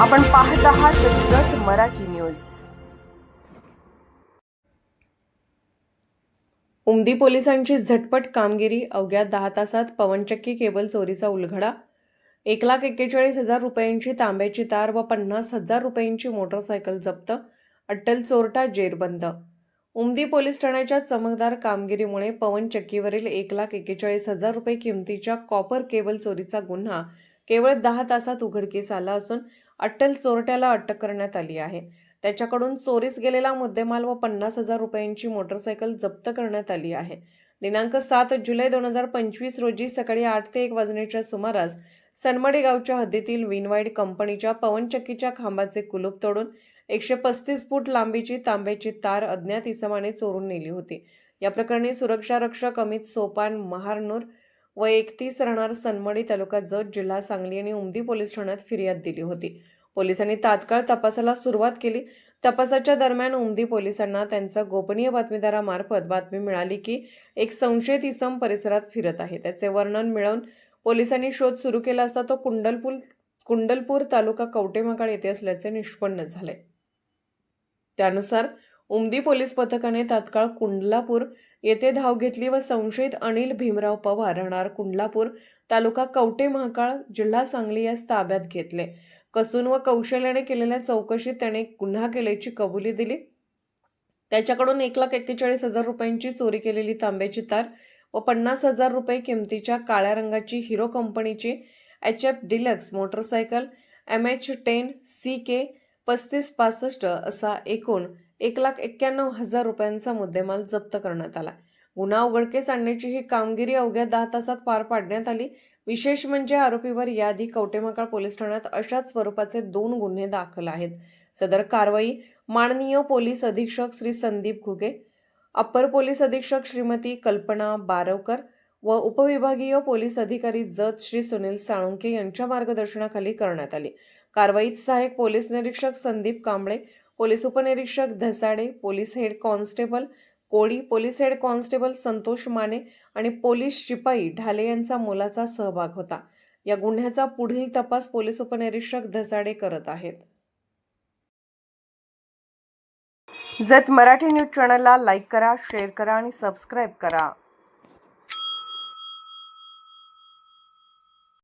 आपण पाहत आहात जत मराठी न्यूज. उमदी पोलिसांची झटपट कामगिरी अवघ्या दहा तासात पवनचक्की केबल चोरीचा उलघडा एक लाख एक्केचाळीस हजार रुपयांची तांब्याची तार व पन्नास हजार रुपयांची मोटरसायकल जप्त अट्टल चोरटा जेरबंद उमदी पोलीस ठाण्याच्या चमकदार कामगिरीमुळे पवनचक्कीवरील एक लाख एक्केचाळीस हजार रुपये किमतीच्या कॉपर केबल चोरीचा गुन्हा केवळ दहा तासात उघडकीस आला असून अट्टल चोरट्याला अटक करण्यात आली आहे. त्याच्याकडून चोरीस गेलेला मुद्देमाल व पन्नास हजार रुपयांची मोटरसायकल जप्त करण्यात आली आहे. दिनांक सात जुलै दोन हजार पंचवीस रोजी सकाळी आठ ते एक वाजण्याच्या सुमारास सनमडी गावच्या हद्दीतील विनवाईड कंपनीच्या पवनचक्कीच्या खांबाचे कुलूप तोडून एकशे पस्तीस फूट लांबीची तांब्याची तार अज्ञात इसमाने चोरून नेली होती. या प्रकरणी सुरक्षा रक्षक अमित सोपान महारनूर व एकतीस राहणार सनमडी तालुका जत जिल्हा सांगली आणि उमदी पोलीस ठाण्यात फिर्याद दिली होती. पोलिसांनी तात्काळ तपासाला सुरुवात केली. तपासाच्या दरम्यान उमदी पोलिसांना त्यांचा गोपनीय बातमीदारामार्फत बातमी मिळाली की एक संशयित इसम परिसरात फिरत आहे. त्याचे वर्णन मिळवून पोलिसांनी शोध सुरू केला असता तो कुंडलपूर कुंडलपूर तालुका कवटेमहाकाळ येथे असल्याचे निष्पन्न झाले. त्यानुसार उमदी पोलीस पथकाने तात्काळ कुंडलापूर येथे धाव घेतली व संशयित अनिल भीमराव पवार राहणार कुंडलापूर तालुका कवटे महाकाळ जिल्हा सांगली यास ताब्यात घेतले. कसून व कौशल्याने केलेल्या चौकशीत त्याने गुन्हा केल्याची कबुली दिली. त्याच्याकडून एक लाख एक्केचाळीस हजार रुपयांची चोरी केलेली तांब्याची तार व पन्नास हजार रुपये किमतीच्या काळ्या रंगाची हिरो कंपनीची H F Deluxe motorcycle M H ten C K पस्तीस पासष्ट असा एकूण एक लाख एक्क्याण्णव हजार रुपयांचा मुद्देमाल जप्त करण्यात आला. गुन्हा उघडकीस आणण्याची ही कामगिरी अवघ्या दहा तासात पार पाडण्यात आली. विशेष म्हणजे आरोपीवर याआधी कवटेमहाकाळ पोलीस ठाण्यात अशाच स्वरूपाचे दोन गुन्हे दाखल आहेत. सदर कारवाई माननीय पोलीस अधीक्षक श्री संदीप घुगे अप्पर पोलीस अधीक्षक श्रीमती कल्पना बारवकर व उपविभागीय पोलीस अधिकारी जत श्री सुनील साळुंके यांच्या मार्गदर्शनाखाली करण्यात आली. कारवाईत सहाय्यक पोलीस निरीक्षक संदीप कांबळे पोलीस उपनिरीक्षक Dhasade police head constable Koli police head constable Santosh Mane आणि पोलीस शिपाई ढाले यांचा मोलाचा सहभाग होता. या गुन्ह्याचा पुढील तपास पोलीस उपनिरीक्षक धसाडे करत आहेत. जत मराठी न्यूज चॅनलला लाईक करा शेअर करा आणि सबस्क्राईब करा.